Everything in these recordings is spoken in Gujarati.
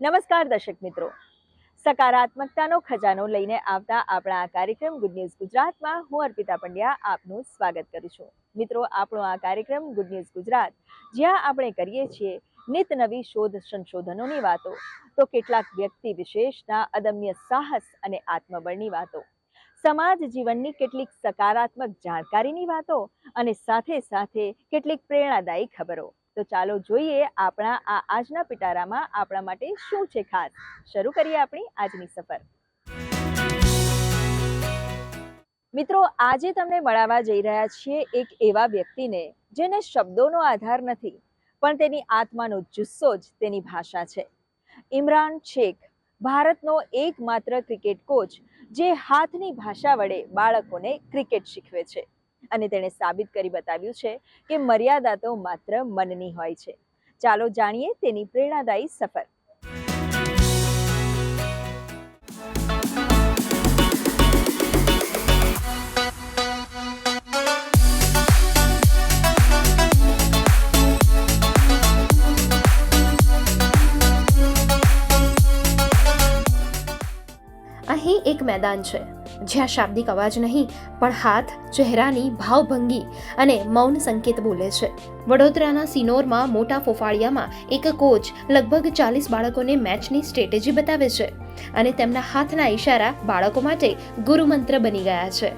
નમસ્કાર દર્શક મિત્રો. સકારાત્મકતાનો ખજાનો લઈને આવતા આપણા આ કાર્યક્રમ ગુડ ન્યૂઝ ગુજરાતમાં હું અર્પિતા પંડ્યા આપનું સ્વાગત કરું છું. મિત્રો, આપણો આ કાર્યક્રમ ગુડ ન્યૂઝ ગુજરાત, જ્યાં આપણે કરીએ છીએ નિત નવી શોધ સંશોધનોની વાતો. તો કેટલાક વ્યક્તિ વિશેષના અદમ્ય સાહસ અને આત્મબળની વાતો. સમાજ જીવનની કેટલીક સકારાત્મક જાણકારીની વાતો અને સાથે સાથે કેટલીક પ્રેરણાદાયી ખબરો. તો ચાલો જોઈએ આપણા આ આજના પિટારામાં આપણા માટે શું છે ખાસ. શરૂ કરીએ આપણી આજની સફર. મિત્રો, આજે તમને મળાવવા જઈ રહ્યા છીએ એક એવા વ્યક્તિને જેને શબ્દોનો આધાર નથી, પણ તેની આત્માનો જુસ્સો જ તેની ભાષા છે. ઇમરાન શેખ, ભારતનો એકમાત્ર ક્રિકેટ કોચ, જે હાથની ભાષા વડે બાળકોને ક્રિકેટ શીખવે છે. અને તેણે સાબિત કરી બતાવ્યું છે કે મર્યાદા તો માત્ર મનની હોય છે. ચાલો જાણીએ તેની પ્રેરણાદાયી સફર. અહીં એક મેદાન છે. જ્યાં શાબ્દિક અવાજ નહીં, પણ હાથ, ચહેરાની ભાવભંગી અને મૌન સંકેત બોલે છે. વડોદરાના સિનોરમાં મોટા ફોફાળિયામાં એક કોચ લગભગ ચાલીસ બાળકોને મેચની સ્ટ્રેટેજી બતાવે છે અને તેમના હાથના ઈશારા બાળકો માટે ગુરુમંત્ર બની ગયા છે.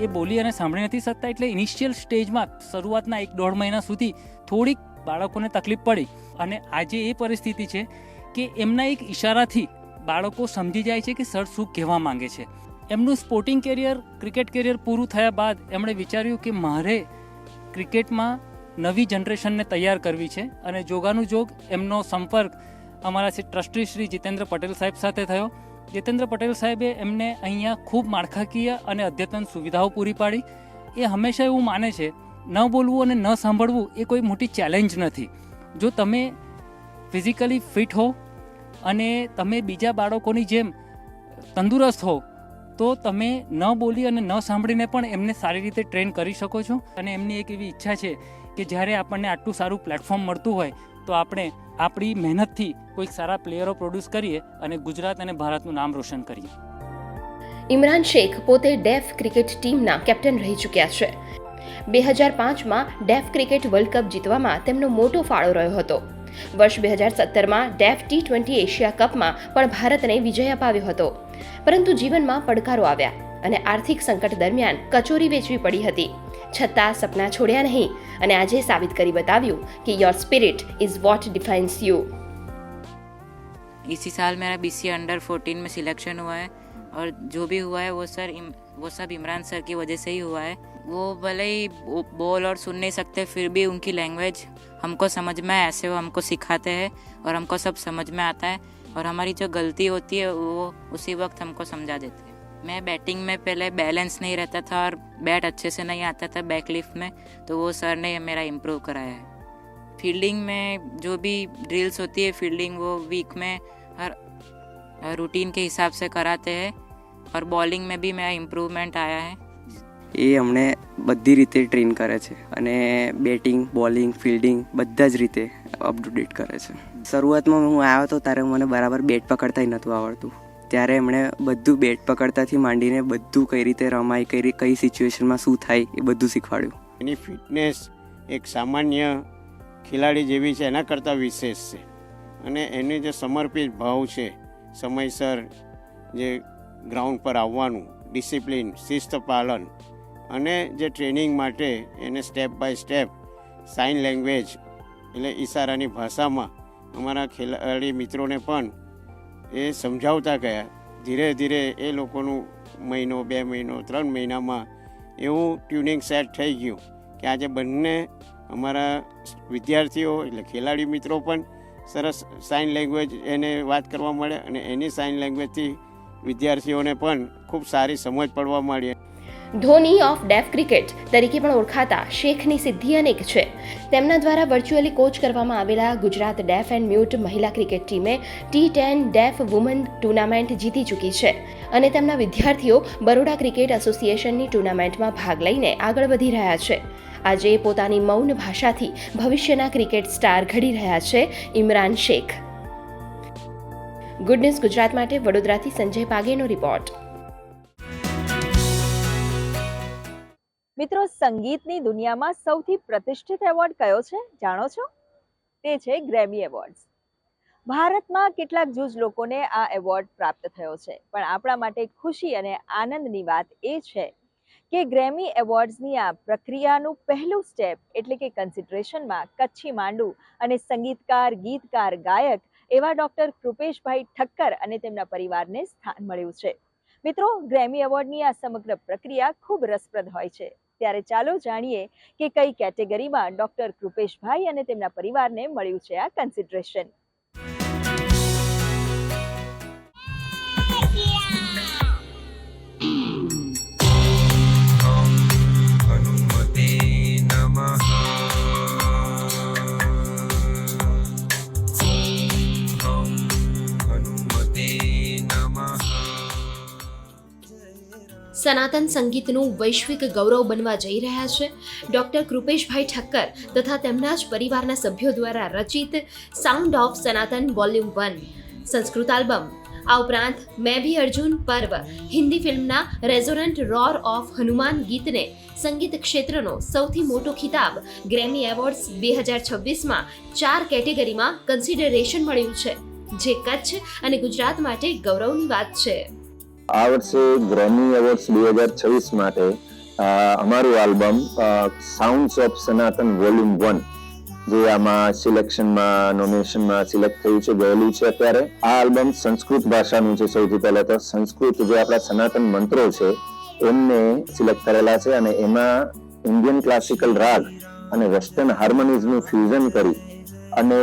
એ બોલી અને સાંભળી નથી શકતા એટલે ઇનિશિયલ સ્ટેજમાં શરૂઆતના એક દોઢ મહિના સુધી થોડીક બાળકોને તકલીફ પડી. અને આજે એ પરિસ્થિતિ છે કે એમના એક ઈશારાથી બાળકો સમજી જાય છે કે સર શું કહેવા માંગે છે. એમનું સ્પોર્ટિંગ કેરિયર ક્રિકેટ કેરિયર પૂરું થયા બાદ એમણે વિચાર્યું કે મારે ક્રિકેટમાં નવી જનરેશનને તૈયાર કરવી છે અને જોગાનું જોગ એમનો સંપર્ક અમારા શ્રી ટ્રસ્ટી શ્રી જીતેન્દ્ર પટેલ સાહેબ સાથે થયો. જીતેન્દ્ર પટેલ સાહેબે એમને અહીંયા ખૂબ માળખાકીય અને અદ્યતન સુવિધાઓ પૂરી પાડી. એ હંમેશા એવું માને છે, ન બોલવું અને ન સાંભળવું એ કોઈ મોટી ચેલેન્જ નથી. જો તમે ફિઝિકલી ફિટ હો અને તમે બીજા બાળકોની જેમ તંદુરસ્ત હો તો તમે ન બોલી અને ન સાંભળીને પણ એમને સારી રીતે ટ્રેન કરી શકો છો. અને એમની એક એવી ઈચ્છા છે કે જ્યારે આપણને આટલું સારું પ્લેટફોર્મ મળતું હોય, તો આપણે આપણી મહેનતથી કોઈક સારા પ્લેયરો પ્રોડ્યુસ કરીએ અને ગુજરાત અને ભારતનું નામ રોશન કરીએ. ઇમરાન શેખ પોતે ડેફ ક્રિકેટ ટીમના કેપ્ટન રહી ચૂક્યા છે. બે હજાર પાંચમાં ડેફ ક્રિકેટ વર્લ્ડ કપ જીતવામાં તેમનો મોટો ફાળો રહ્યો હતો. વર્ષ બે હજાર સત્તરમાં ડેફ ટી ટ્વેન્ટી એશિયા કપમાં પણ ભારતને વિજય અપાવ્યો હતો. પરંતુ જીવનમાં પડકારો આવ્યા અને આર્થિક સંકટ દરમિયાન કચોરી વેચવી પડી હતી છતાં સપના છોડ્યા નહીં અને આજે સાબિત કરી બતાવ્યું કે your spirit is what defines you इसी साल मेरा बी सी अंडर फोर्टीन में सिलेक्शन हुआ है और जो भी हुआ है वो सर इम, वो सब इमरान सर की वजह से ही हुआ है वो भले ही वो बोल और सुन नहीं सकते फिर भी उनकी लैंग्वेज हमको समझ में आए ऐसे वो हमको सिखाते हैं और हमको सब समझ में आता है और हमारी जो गलती होती है, वो उसी वक्त हमको समझा देते हैं। मैं बैटिंग में पहले बैलेंस नहीं रहता था और बैट अच्छे से नहीं आता था बैक लिफ्ट में तो वो सर ने मेरा इम्प्रूव कराया है। फील्डिंग में जो भी ड्रिल्स होती है, फील्डिंग वो वीक में हर रूटीन के हिसाब से कराते हैं और बॉलिंग में भी मेरा इम्प्रूवमेंट आया है। એ અમને બધી રીતે ટ્રેન કરે છે અને બેટિંગ, બોલિંગ, ફિલ્ડિંગ બધા જ રીતે અપ ટુ ડેટ કરે છે. શરૂઆતમાં હું આવ્યો હતો ત્યારે મને બરાબર બેટ પકડતાય નહોતું આવડતું. ત્યારે એમણે બધું બેટ પકડતાથી માંડીને બધું કઈ રીતે રમાય, કઈ કઈ સિચ્યુએશનમાં શું થાય એ બધું શીખવાડ્યું. એની ફિટનેસ એક સામાન્ય ખેલાડી જેવી છે, એના કરતાં વિશેષ છે. અને એને જે સમર્પિત ભાવ છે, સમયસર જે ગ્રાઉન્ડ પર આવવાનું, ડિસિપ્લિન, શિસ્ત પાલન અને જે ટ્રેનિંગ માટે એને step by step sign language એટલે ઈશારાની ભાષામાં અમારા ખેલાડી મિત્રોને પણ એ સમજાવતા ગયા. ધીરે ધીરે એ લોકોનું મહિનો, બે મહિનો, ત્રણ મહિનામાં એવું ટ્યુનિંગ સેટ થઈ ગયું કે આજે બંને અમારા વિદ્યાર્થીઓ એટલે ખેલાડી મિત્રો પણ સરસ સાઇન લેંગ્વેજ એને વાત કરવા મળે અને એની સાઇન લેંગ્વેજથી વિદ્યાર્થીઓને પણ ખૂબ સારી સમજ પડવા માંડી. ધોની ઓફ ડેફ ક્રિકેટ તરીકે પણ ઓળખાતા શેખની સિદ્ધિ અનેક છે. તેમના દ્વારા વર્ચ્યુઅલી કોચ કરવામાં આવેલા ગુજરાત ડેફ એન્ડ મ્યુટ મહિલા ક્રિકેટ ટીમે T ten deaf woman tournament જીતી ચૂકી છે અને તેમના વિદ્યાર્થીઓ બરોડા ક્રિકેટ એસોસિએશનની ટુર્નામેન્ટમાં ભાગ લઈને આગળ વધી રહ્યા છે. આજે પોતાની મૌન ભાષાથી ભવિષ્યના ક્રિકેટ સ્ટાર ઘડી રહ્યા છે ઇમરાન શેખ. ગુડ ન્યૂઝ ગુજરાત માટે વડોદરાથી સંજય પાગેનો રિપોર્ટ મિત્રો, સંગીતની દુનિયામાં સૌથી પ્રતિષ્ઠિત એવોર્ડ કયો છે? જાણો છો? તે છે ગ્રેમી એવોર્ડ્સ. ભારતમાં કેટલાક જૂજ લોકોને આ એવોર્ડ પ્રાપ્ત થયો છે, પણ આપણા માટે ખુશી અને આનંદની વાત એ છે કે ગ્રેમી એવોર્ડ્સની આ પ્રક્રિયાનું પહેલું સ્ટેપ એટલે કે કન્સિડરેશનમાં કચ્છી માંડુ અને સંગીતકાર, ગીતકાર, ગાયક એવા ડોક્ટર કૃપેશભાઈ ઠક્કર અને તેમના પરિવારને સ્થાન મળ્યું છે. મિત્રો, ગ્રેમી એવોર્ડની આ સમગ્ર પ્રક્રિયા ખૂબ રસપ્રદ હોય છે. ત્યારે ચાલો જાણીએ કે કઈ કેટેગરીમાં ડોક્ટર કૃપેશભાઈ અને તેમના પરિવારને મળ્યું છે આ કન્સિડરેશન સનાતન સંગીતનું વૈશ્વિક ગૌરવ બનવા જઈ રહ્યા છે. ડોક્ટર કૃપેશભાઈ ઠક્કર તથા તેમના જ પરિવારના સભ્યો દ્વારા રચિત sound of Sanatan volume one Sanskrit album. આ ઉપરાંત મેં ભી અર્જુન પર્વ હિન્દી ફિલ્મના રેઝોરન્ટ રોર ઓફ હનુમાન ગીતને સંગીત ક્ષેત્રનો સૌથી મોટો ખિતાબ ગ્રેમી એવોર્ડ્સ બે હજાર છવ્વીસમાં ચાર કેટેગરીમાં કન્સિડરેશન મળ્યું છે. જે કચ્છ અને ગુજરાત માટે ગૌરવની વાત છે. આ વર્ષે ગ્રેમી એવોર્ડ્સ બે હજાર છવ્વીસ માટે અમારું album sounds of Sanatan volume one જે આમાં સિલેક્શનમાં, નોમિનેશનમાં સિલેક્ટ થયું છે, ગયેલું છે અત્યારે. આ આલ્બમ સંસ્કૃત ભાષાનું છે સૌથી પહેલા તો. સંસ્કૃત જે આપણા સનાતન મંત્રો છે, એમને સિલેક્ટ કરેલા છે અને એમાં ઇન્ડિયન ક્લાસિકલ રાગ અને વેસ્ટર્ન હાર્મોનિઝનું ફ્યુઝન કરી અને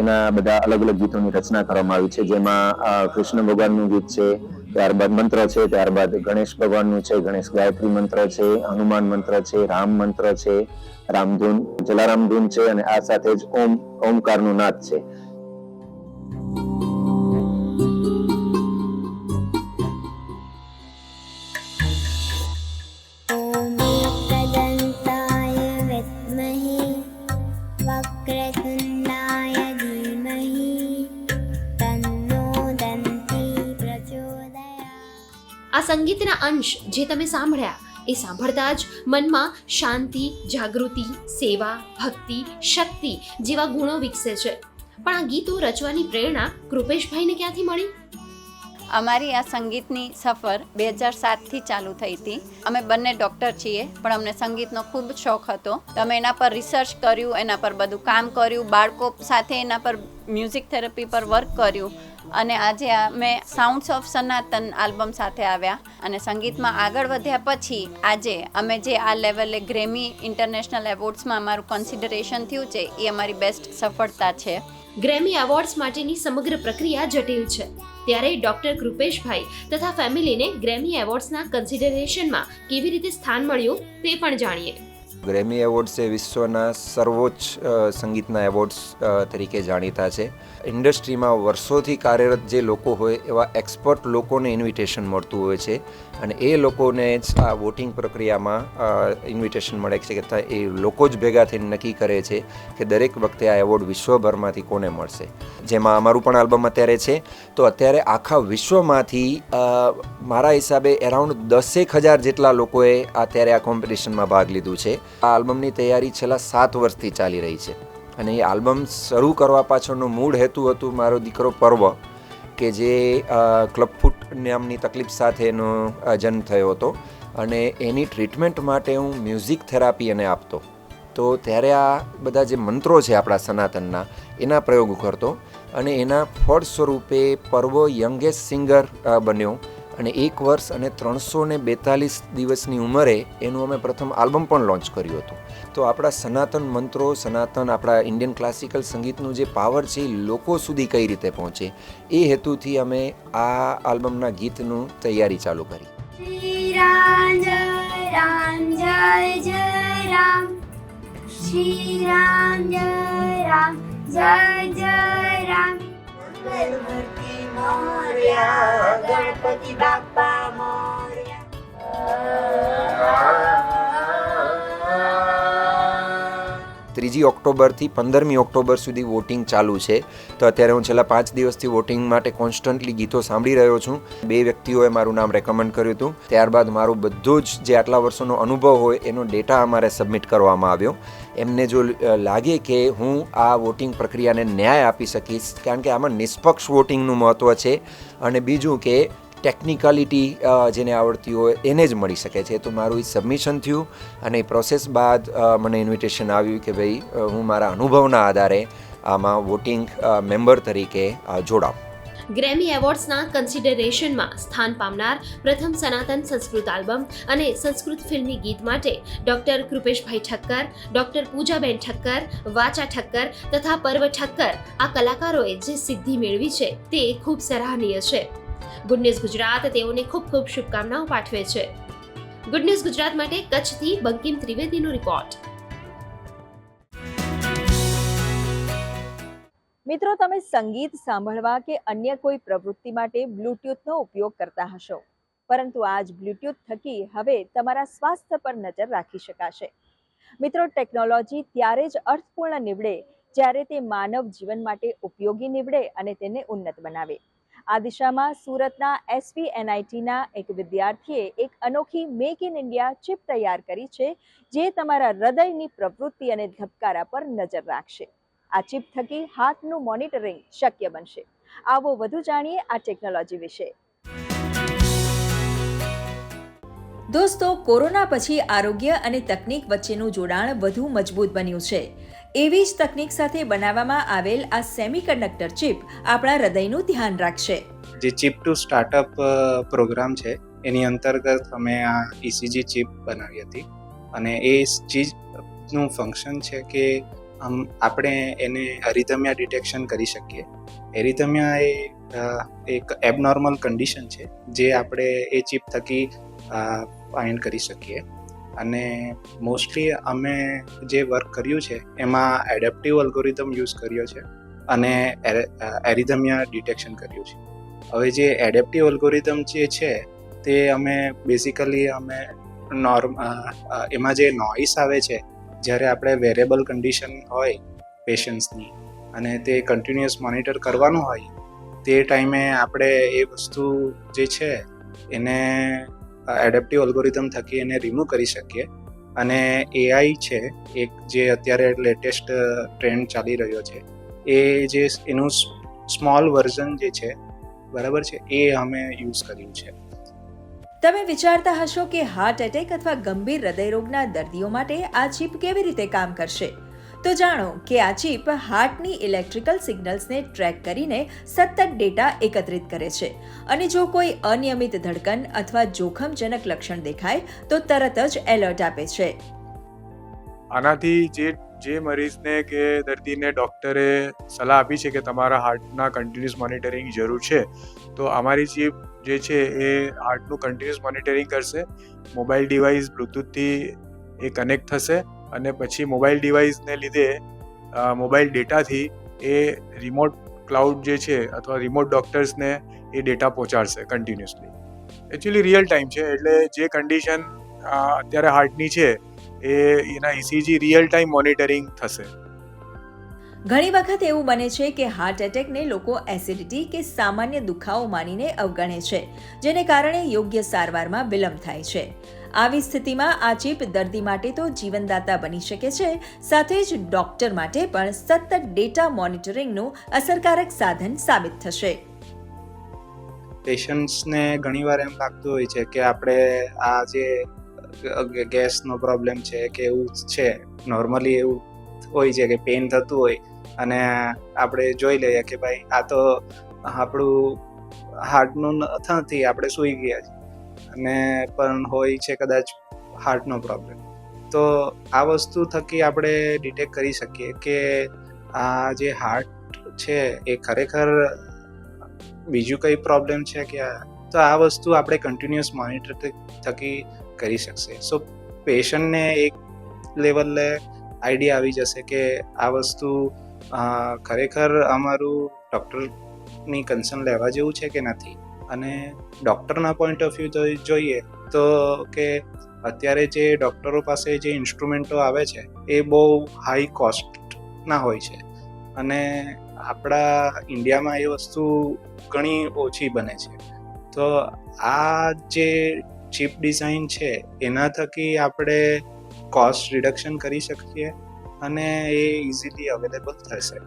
એના બધા અલગ અલગ ગીતોની રચના કરવામાં આવી છે. જેમાં કૃષ્ણ ભગવાનનું ગીત છે ત્યારબાદ મંત્ર છે, ત્યારબાદ ગણેશ ભગવાનનું છે, ગણેશ ગાયત્રી મંત્ર છે, હનુમાન મંત્ર છે, રામ મંત્ર છે, રામધૂન, જલારામ ધૂન છે અને આ સાથે જ ઓમ, ઓમકારનું નાદ છે. સંગીતના અંશ જે તમે સાંભળ્યા, એ સાંભળતા જ મનમાં શાંતિ, જાગૃતિ, સેવા, ભક્તિ, શક્તિ જેવા ગુણો વિકસે છે. પણ આ ગીતો રચવાની પ્રેરણા કૃપેશભાઈને ક્યાંથી મળી? અમારી આ સંગીતની સફર બે હજાર સાતથી ચાલુ થઈ હતી. અમે બંને ડૉક્ટર છીએ, પણ અમને સંગીતનો ખૂબ શોખ હતો. અમે એના પર રિસર્ચ કર્યું, એના પર બધું કામ કર્યું, બાળકો સાથે એના પર મ્યુઝિક થેરપી પર વર્ક કર્યું. અને આજે અમે સાઉન્ડ્સ ઓફ સનાતન આલ્બમ સાથે આવ્યા અને સંગીતમાં આગળ વધ્યા પછી આજે અમે જે આ લેવલે ગ્રેમી ઇન્ટરનેશનલ એવોર્ડ્સમાં અમારું કન્સિડરેશન થયું છે, એ અમારી બેસ્ટ સફળતા છે. ગ્રેમી એવોર્ડ્સ માટેની સમગ્ર પ્રક્રિયા જટિલ છે. ત્યારે ડોક્ટર કૃપેશભાઈ તથા ફેમિલીને ગ્રેમી એવોર્ડ્સના કન્સિડરેશનમાં કેવી રીતે સ્થાન મળ્યું તે પણ જાણીએ. ગ્રેમી એવોર્ડ્સ એ વિશ્વના સર્વોચ્ચ સંગીતના એવોર્ડ્સ તરીકે જાણીતા છે. ઇન્ડસ્ટ્રીમાં વર્ષોથી કાર્યરત જે લોકો હોય એવા એક્સપર્ટ લોકોને ઇન્વિટેશન મળતું હોય છે. અને એ લોકોને જ આ વોટિંગ પ્રક્રિયામાં ઇન્વિટેશન મળે છે કે એ લોકો જ ભેગા થઈને નક્કી કરે છે કે દરેક વખતે આ એવોર્ડ વિશ્વભરમાંથી કોને મળશે. જેમાં અમારું પણ આલ્બમ અત્યારે છે. તો અત્યારે આખા વિશ્વમાંથી મારા હિસાબે એરાઉન્ડ દસેક હજાર જેટલા લોકોએ અત્યારે આ કોમ્પિટિશનમાં ભાગ લીધું છે. આ આલ્બમની તૈયારી છેલ્લા સાત વર્ષથી ચાલી રહી છે. અને એ આલ્બમ શરૂ કરવા પાછળનો મૂળ હેતુ હતું મારો દીકરો પર્વ. કે જે ક્લબ ક્લબફૂટ નામની તકલીફ સાથે એનો જન્મ થયો હતો અને એની ટ્રીટમેન્ટ માટે હું મ્યુઝિક થેરાપી એને આપતો. તો ત્યારે આ બધા જે મંત્રો છે આપણા સનાતનના, એના પ્રયોગ કરતો અને એના ફળ સ્વરૂપે પર્વ યંગેસ્ટ સિંગર બન્યો. અને એક વર્ષ અને ત્રણસો ને બેતાલીસ દિવસની ઉંમરે એનું અમે પ્રથમ આલ્બમ પણ લોન્ચ કર્યું હતું. તો આપણા સનાતન મંત્રો, સનાતન આપણા ઇન્ડિયન ક્લાસિકલ સંગીતનું જે પાવર છે એ લોકો સુધી કઈ રીતે પહોંચે, એ હેતુથી અમે આ આલ્બમના ગીતનું તૈયારી ચાલુ કરી. શ્રી રામ જય રામ જય જય રામ શ્રી રામ જય રામ, જય જય રામ. ત્રીજી ઓક્ટોબરથી પંદરમી ઓક્ટોબર સુધી વોટિંગ ચાલુ છે. તો અત્યારે હું છેલ્લા પાંચ દિવસથી વોટિંગ માટે કોન્સ્ટન્ટલી ગીતો સાંભળી રહ્યો છું. બે વ્યક્તિઓએ મારું નામ રેકમેન્ડ કર્યું હતું. ત્યારબાદ મારું બધું જ જે આટલા વર્ષોનો અનુભવ હોય એનો ડેટા અમારે સબમિટ કરવામાં આવ્યો. એમને જો લાગે કે હું આ વોટિંગ પ્રક્રિયાને ન્યાય આપી શકીશ, કારણ કે આમાં નિષ્પક્ષ વોટિંગનું મહત્ત્વ છે અને બીજું કે ટેકનિકાલિટી જેને આવડતી હોય એને જ મળી શકે છે. તો મારું એ સબમિશન થયું અને એ પ્રોસેસ બાદ મને ઇન્વિટેશન આવ્યું કે ભાઈ હું મારા અનુભવના આધારે આમાં વોટિંગ મેમ્બર તરીકે જોડાઉં ગ્રેમી એવોર્ડ્સના કન્સિડરેશનમાં સ્થાન પામનાર પ્રથમ સનાતન સંસ્કૃત આલ્બમ અને સંસ્કૃત ફિલ્મી ગીત માટે ડોક્ટર કૃપેશભાઈ ઠક્કર, ડોક્ટર પૂજાબેન ઠક્કર, વાચા ઠક્કર તથા પર્વ ઠક્કર આ કલાકારોએ જે સિદ્ધિ મેળવી છે તે ખૂબ સરાહનીય છે. ગુડ ન્યૂઝ ગુજરાત તેઓને ખૂબ ખૂબ શુભકામનાઓ પાઠવે છે. ગુડ ન્યૂઝ ગુજરાત માટે કચ્છથી બંકિમ ત્રિવેદીનો રિપોર્ટ મિત્રો, તમે સંગીત સાંભળવા કે અન્ય કોઈ પ્રવૃત્તિ માટે બ્લૂટૂથનો ઉપયોગ કરતા હશો. પરંતુ આજ બ્લૂટૂથ થકી હવે તમારા સ્વાસ્થ્ય પર નજર રાખી શકાશે. મિત્રો, ટેકનોલોજી ત્યારે જ અર્થપૂર્ણ નીવડે જ્યારે તે માનવ જીવન માટે ઉપયોગી નીવડે અને તેને ઉન્નત બનાવે. આ દિશામાં સુરતના એસપી એનઆઈટીના એક વિદ્યાર્થીએ એક અનોખી મેક ઇન ઇન્ડિયા ચિપ તૈયાર કરી છે, જે તમારા હૃદયની પ્રવૃત્તિ અને ધબકારા પર નજર રાખશે. આ ચિપ થકી હાથનું મોનિટરિંગ શક્ય બનશે. આવો વધુ જાણીએ આ ટેકનોલોજી વિશે. દોસ્તો કોરોના પછી આરોગ્ય અને તકનીક વચ્ચેનું જોડાણ વધુ મજબૂત બન્યું છે. એવી જ તકનીક સાથે બનાવવામાં આવેલ આ સેમિકન્ડક્ટર ચિપ આપણા હૃદયનું ધ્યાન રાખશે. જે ચિપ ટુ સ્ટાર્ટઅપ પ્રોગ્રામ છે એની અંતર્ગત અમે આ ઇસીજી ચિપ બનાવી હતી. અને એ ચીજનું ફંક્શન છે કે આમ આપણે એને એરિથમિયા ડિટેક્શન કરી શકીએ. એરિથમિયા એ એક એબનોર્મલ કન્ડિશન છે, જે આપણે એ ચીપ થકી ફાઇન્ડ કરી શકીએ. અને મોસ્ટલી અમે જે વર્ક કર્યું છે, એમાં એડેપ્ટિવ અલ્ગોરિધમ યુઝ કર્યો છે અને એરિધમિયા ડિટેક્શન કર્યું છે. હવે જે એડેપ્ટિવ અલ્ગોરિધમ જે છે, તે અમે બેઝિકલી અમે નોર્મ એમાં જે નોઇસ આવે છે જ્યારે આપણે વેરેબલ કન્ડિશન હોય પેશન્ટ્સની અને તે કન્ટિન્યુઅસ મોનિટર કરવાનું હોય, તે ટાઈમે આપણે એ વસ્તુ જે છે, એને એડેપ્ટિવ અલ્ગોરિધમ થકી એને રિમૂવ કરી શકીએ. અને એઆઈ છે, એક જે અત્યારે લેટેસ્ટ ટ્રેન્ડ ચાલી રહ્યો છે, એ જે, એનું સ્મોલ વર્ઝન જે છે, બરાબર છે, એ અમે યુઝ કર્યું છે. તમે વિચારતા હશો કે હાર્ટ એટેક અથવા ગંભીર હૃદયરોગના દર્દીઓ માટે આ ચિપ કેવી રીતે કામ કરશે? તો જાણો કે આ ચિપ હાર્ટની ઇલેક્ટ્રિકલ સિગ્નલ્સને ટ્રેક કરીને સતત ડેટા એકત્રિત કરે છે. અને જો કોઈ અનિયમિત ધડકન અથવા જોખમજનક લક્ષણ દેખાય, તો તરત જ એલર્ટ આપે છે. આનાથી જે જે મરીઝને કે દર્દીને ડૉક્ટરે સલાહ આપી છે કે તમારા હાર્ટના કન્ટિન્યુઅસ મોનિટરિંગ જરૂર છે, તો અમારી ચીપ જે છે એ હાર્ટનું કન્ટિન્યુઅસ મોનિટરિંગ કરશે મોબાઈલ ડિવાઇસ બ્લૂટૂથથી એ કનેક્ટ થશે અને પછી મોબાઈલ ડિવાઇસને લીધે મોબાઈલ ડેટાથી એ રિમોટ ક્લાઉડ જે છે અથવા રિમોટ ડૉક્ટર્સને એ ડેટા પહોંચાડશે કન્ટિન્યુઅસલી એકચ્યુઅલી રિયલ ટાઈમ છે, એટલે જે કન્ડિશન અત્યારે હાર્ટની છે એ એના ઇસીજી રિયલ ટાઈમ મોનિટરિંગ થશે. ઘણી વખત એવું બને છે કે હાર્ટ એટેકને લોકો એસિડિટી કે સામાન્ય દુખાવો માનીને અવગણે છે જેને કારણે યોગ્ય સારવારમાં વિલંબ થાય છે. આવી સ્થિતિમાં આ ચીપ દર્દી માટે તો જીવનદાતા બની શકે છે સાથે જ ડોક્ટર માટે પણ સતત ડેટા મોનિટરિંગનું અસરકારક સાધન સાબિત થશે. પેશન્ટ્સને ઘણીવાર એમ લાગતું હોય છે કે આપણે આ જે ગેસનો પ્રોબ્લેમ છે કે એવું છે. નોર્મલી એવું હોય છે કે પેઇન થતું હોય અને આપણે જોઈ લઈએ કે ભાઈ આ તો આપણું હાર્ટનું નથી આપણે સૂઈ ગયા છીએ. અને પણ હોય છે કદાચ હાર્ટનો પ્રોબ્લેમ તો આ વસ્તુ થકી આપણે ડિટેક્ટ કરી શકીએ કે આ જે હાર્ટ છે એ ખરેખર બીજું કંઈ પ્રોબ્લેમ છે કે તો આ વસ્તુ આપણે કન્ટિન્યુઅસ મોનિટર થકી કરી શકશે. સો પેશન્ટને એક લેવલે આઈડિયા આવી જશે કે આ વસ્તુ ખરેખર અમારું ડૉક્ટરની કન્સર્ન લેવા જેવું છે કે નથી? અને ડૉક્ટરના પોઈન્ટ ઓફ વ્યૂ જોઈએ તો કે અત્યારે જે ડૉક્ટરો પાસે જે ઇન્સ્ટ્રુમેન્ટો આવે છે, એ બહુ હાઈ કોસ્ટના હોય છે. અને આપણા ઇન્ડિયામાં એ વસ્તુ ઘણી ઓછી બને છે. તો આ જે ચીપ ડિઝાઇન છે, એના થકી આપણે કોસ્ટ રિડક્શન કરી શકીએ અને એ ઇઝીલી અવેલેબલ થશે.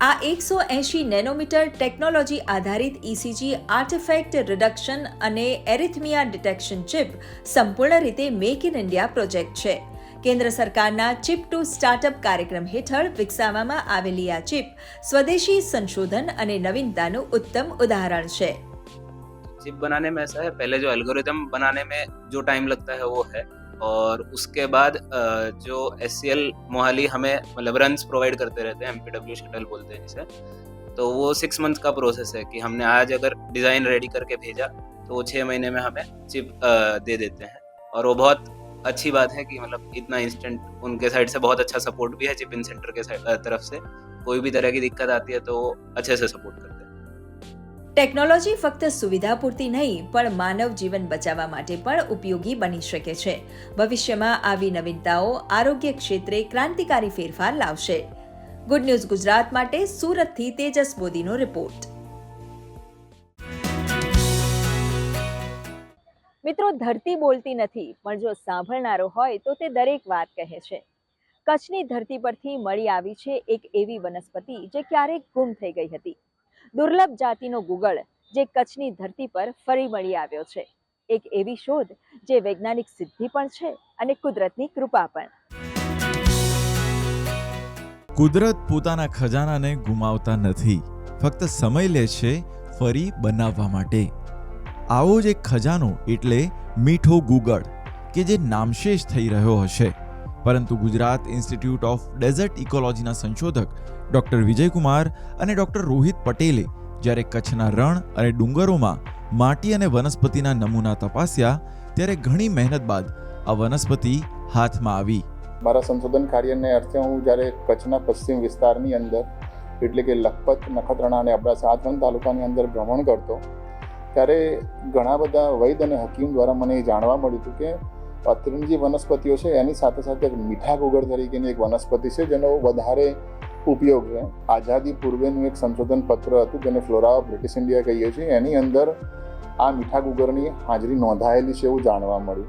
આ એકસો એંશી નેનોમીટર ટેકનોલોજી આધારિત ઇસીજી આર્ટિફેક્ટ રિડક્શન અને એરિથમિયા ડિટેક્શન ચિપ સંપૂર્ણ રીતે મેક ઇન ઇન્ડિયા પ્રોજેક્ટ છે. કેન્દ્ર સરકારના ચિપ ટુ સ્ટાર્ટઅપ કાર્યક્રમ હેઠળ વિકસાવવામાં આવેલી આ ચિપ સ્વદેશી સંશોધન અને નવીનતાનું ઉત્તમ ઉદાહરણ છે. चिप बनाने में ऐसा है, पहले जो एल्गोरिदम बनाने में जो टाइम लगता है वो है और उसके बाद जो एस सी एल मोहाली हमें मतलब रन्स प्रोवाइड करते रहते हैं एम पी डब्ल्यू शटल बोलते हैं जिसे तो वो सिक्स मंथ का प्रोसेस है कि हमने आज अगर डिज़ाइन रेडी करके भेजा तो वो छः महीने में हमें चिप दे देते हैं। और वो बहुत अच्छी बात है कि मतलब इतना इंस्टेंट उनके साइड से बहुत अच्छा सपोर्ट भी है चिप इन सेंटर के तरफ़ से। कोई भी तरह की दिक्कत आती है तो अच्छे से सपोर्ट करते हैं। ટેકનોલોજી ફક્ત સુવિધા પૂરતી નહીં, પણ માનવ જીવન બચાવવા માટે પણ ઉપયોગી બની શકે છે. ભવિષ્યમાં આવી નવીનતાઓ આરોગ્ય ક્ષેત્રે ક્રાંતિકારી ફેરફાર લાવશે. ગુડ ન્યૂઝ ગુજરાત માટે સુરતથી તેજસ મોદીનો રિપોર્ટ મિત્રો, ધરતી બોલતી નથી, પણ જો સાંભળનારો હોય તો તે દરેક વાત કહે છે. કચ્છની ધરતી પરથી મળી આવી છે એક એવી વનસ્પતિ જે ક્યારેક ગુમ થઈ ગઈ હતી. દુર્લભ જાતિનો ગુગળ જે કચ્છની ધરતી પર ફરી મળી આવ્યો છે. એક એવી શોધ જે વૈજ્ઞાનિક સિદ્ધિ પણ છે અને કુદરતની કૃપા પણ. કુદરત પોતાના ખજાનાને ગુમાવતા નથી. ફક્ત સમય લે છે ફરી બનાવવા માટે. આવો જ એક ખજાનો એટલે મીઠો ગુગળ, કે જે નામશેષ થઈ રહ્યો હશે. પરંતુ ગુજરાત ઇન્સ્ટિટ્યૂટ ઓફ ડેઝર્ટ ઇકોલોજીના સંશોધક ડોક્ટર વિજયકુમાર અને ડૉક્ટર રોહિત પટેલે જ્યારે કચ્છના રણ અને ડુંગરોમાં માટી અને વનસ્પતિના નમૂના તપાસ્યા, ત્યારે ઘણી મહેનત બાદ આ વનસ્પતિ હાથમાં આવી. મારા સંશોધન કાર્યને અર્થે હું જ્યારે કચ્છના પશ્ચિમ વિસ્તારની અંદર, એટલે કે લખપત, નખત્રાણા અને અબડાસા આ તાલુકાની અંદર ભ્રમણ કરતો, ત્યારે ઘણા બધા વૈદ અને હકીમ દ્વારા મને એ જાણવા મળ્યું હતું કે અત્રેની જે વનસ્પતિઓ છે, એની સાથે સાથે મીઠા ગુગળ તરીકેની એક વનસ્પતિ છે, જેનો વધારે ઉપયોગ છે. આઝાદી પૂર્વેનું એક સંશોધન પત્ર હતું, જેને ફ્લોરા ઓફ બ્રિટિશ ઇન્ડિયા કહીએ છીએ. એની અંદર આ મીઠા ગુગરની હાજરી નોંધાયેલી છે એવું જાણવા મળ્યું.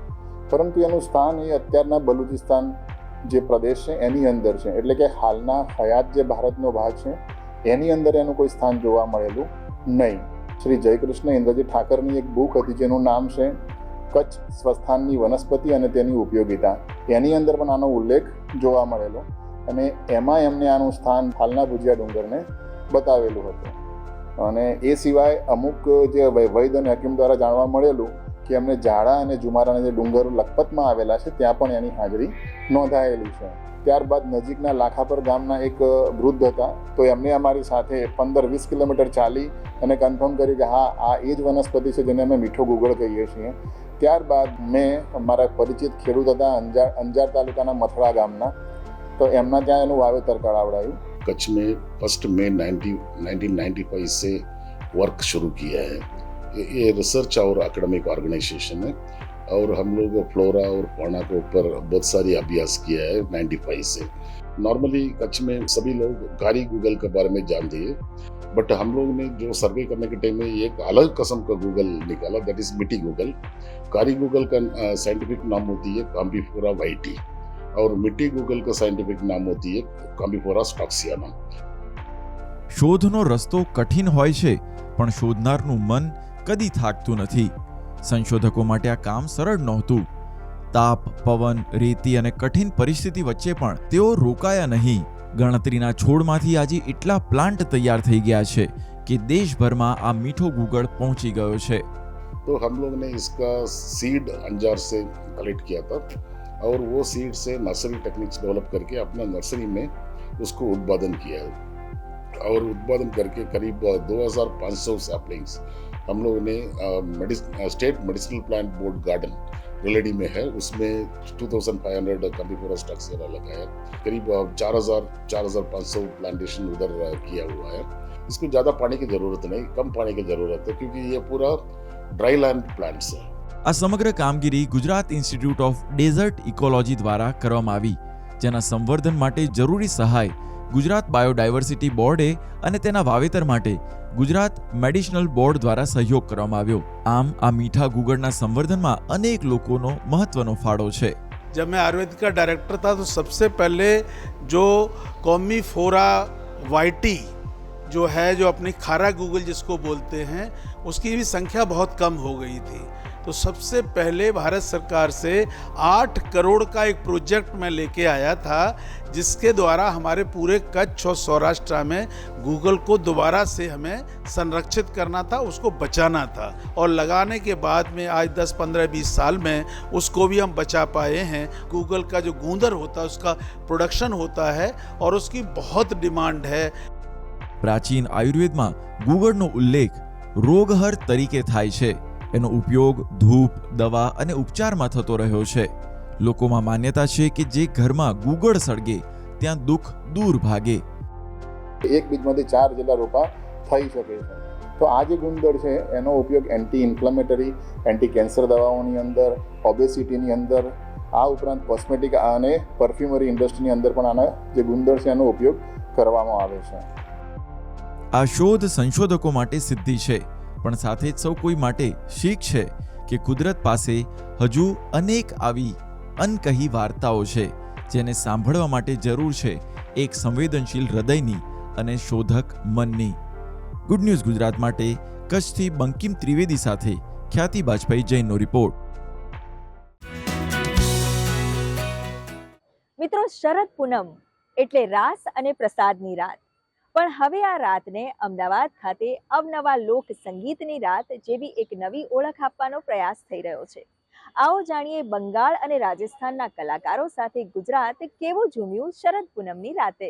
પરંતુ એનું સ્થાન એ અત્યારના બલુચિસ્તાન જે પ્રદેશ છે, એની અંદર છે. એટલે કે હાલના હયાત જે ભારતનો ભાગ છે, એની અંદર એનું કોઈ સ્થાન જોવા મળેલું નહીં. શ્રી જયકૃષ્ણ ઇન્દ્રજી ઠાકરની એક બુક હતી, જેનું નામ છે, કચ્છ સ્વસ્થાનની વનસ્પતિ અને તેની ઉપયોગિતા. એની અંદર પણ આનો ઉલ્લેખ જોવા મળેલો. અને એમાં એમને આનું સ્થાન હાલના ભુજિયા ડુંગરને બતાવેલું હતું. અને એ સિવાય અમુક જે વૈદ અને હકીમ દ્વારા જાણવા મળેલું કે એમને જાડા અને જુમારાના જે ડુંગર લખપતમાં આવેલા છે, ત્યાં પણ એની હાજરી નોંધાયેલી છે. ત્યારબાદ નજીકના લાખાપર ગામના એક વૃદ્ધ હતા, તો એમને અમારી સાથે પંદર વીસ કિલોમીટર ચાલી અને કન્ફર્મ કર્યું કે હા, આ એ જ વનસ્પતિ છે જેને અમે મીઠો ગુગળ કહીએ છીએ. ત્યારબાદ મેં મારા પરિચિત ખેડૂત હતા અંજાર અંજાર તાલુકાના મથડા ગામના તો એમના ત્યાં એનું વાવેતર કરાવડાયું कच्छ में फर्स्ट मई 90 1995 से वर्क शुरू किया है ये, ये रिसर्च और एकेडमिक ऑर्गेनाइजेशन है और हम लोग फ्लोरा और पौना के ऊपर बहुत सारी अभ्यास किया है 95 से नॉर्मली कच्छ में सभी लोग कारी गूगल के बारे में जानते हैं बट हम लोग ने जो सर्वे करने के टाइम में एक अलग किस्म का गूगल निकाला दैट इज मिट्टी गूगल कारी गूगल का साइंटिफिक नाम होती है काम्बीफोरा वाइटी और मिट्टी गूगल का साइंटिफिक नाम होती है काम्बीफोरा स्टॉक्सियाना શોધનો રસ્તો કઠિન હોય છે પણ શોધનારનું મન કદી થાકતું નથી સંશોધકો માટે આ કામ સરળ નહોતું તાપ પવન રેતી અને કઠિન પરિસ્થિતિ વચ્ચે પણ તેઓ રોકાયા નહીં ગણતરીના છોડમાંથી આજે એટલા પ્લાન્ટ તૈયાર થઈ ગયા છે કે દેશભરમાં આ મીઠો ગુગળ પહોંચી ગયો છે तो हम लोग ने इसका सीड अंजार से कलेक्ट किया था और वो सीड से नर्सरी टेक्निक्स डेवलप करके अपना नर्सरी में उसको उत्पादन किया है। और उत्पादन करके करीब 2500 सैपलिंग्स हम लोग ने state medicinal plant board garden रिलेडी में है। उसमें 2500 कम्बीपुरा स्टॉक से लगाया करीब चार हज़ार चार हज़ार पाँच सौ प्लांटेशन उधर किया हुआ है। इसको ज़्यादा पानी की ज़रूरत नहीं, कम पानी की ज़रूरत है, क्योंकि ये पूरा ड्राई लैंड प्लांट्स है। આ સમગ્ર કામગીરી Gujarat Institute of Desert Ecology દ્વારા કરવામાં આવી જેના સંવર્ધન માટે જરૂરી સહાય ગુજરાત બાયોડાયવર્સિટી બોર્ડે અને તેના વાવેતર માટે ગુજરાત મેડિસિનલ બોર્ડ દ્વારા સહયોગ કરવામાં આવ્યો આમ આ મીઠા ગુગળના સંવર્ધનમાં અનેક લોકોનો મહત્વનો ફાળો છે जब मैं आयुर्वेद का डायरेक्टर था तो सबसे पहले जो कौमी फोरा वाइटी जो है, जो अपनी खारा गूगल जिसको बोलते हैं, उसकी भी संख्या बहुत कम हो गई थी। तो सबसे पहले भारत सरकार से आठ करोड़ का एक प्रोजेक्ट मैं लेके आया था, जिसके द्वारा हमारे पूरे कच्छ और सौराष्ट्र में गूगल को दोबारा से हमें संरक्षित करना था, उसको बचाना था। और लगाने के बाद में आज 10 15 20 साल में उसको भी हम बचा पाए हैं। गूगल का जो गूंदर होता है, उसका प्रोडक्शन होता है और उसकी बहुत डिमांड है। પ્રાચીન આયુર્વેદમાં ગુગળનો ઉલ્લેખ રોગહર તરીકે થાય છે. એનો ઉપયોગ ધૂપ, દવા અને ઉપચારમાં થતો રહ્યો છે. લોકોમાં માન્યતા છે કે જે ઘરમાં ગુગળ સળગે, ત્યાં દુઃખ દૂર ભાગે. એક બીજમાંથી ચાર જેટલા રોપા થઈ શકે છે. તો આ જે ગુંદર છે, એનો ઉપયોગ એન્ટી ઇન્ફ્લેમેટરી એન્ટી કેન્સર દવાઓની અંદર ઓબેસિટીની અંદર, આ ઉપરાંત કોસ્મેટિક અને પરફ્યુમરી ઇન્ડસ્ટ્રીની અંદર પણ આના જે ગુંદર છે, એનો ઉપયોગ કરવામાં આવે છે. આ શોધ સંશોધકો માટે સિદ્ધિ છે, પણ સાથે જ સૌ કોઈ માટે શીખ છે કે કુદરત પાસે હજુ અનેક આવી અનકહી વાર્તાઓ છે, જેને સાંભળવા માટે જરૂર છે એક સંવેદનશીલ હૃદયની અને શોધક મનની. ગુડ ન્યૂઝ ગુજરાત માટે કચ્છથી બંકિમ ત્રિવેદી સાથે ખ્યાતિ બાજપાઈ જૈનનો રિપોર્ટ. મિત્રો, શરદ પૂનમ એટલે રાસ અને પ્રસાદની રાત. પણ હવે આ રાતને અમદાવાદ ખાતે અવનવા લોક સંગીતની રાત જેવી એક નવી ઓળખ આપવાનો પ્રયાસ થઈ રહ્યો છે. આવો જાણીએ બંગાળ અને રાજસ્થાનના કલાકારો સાથે ગુજરાત કેવું ઝૂમ્યું શરદ પૂનમની રાતે?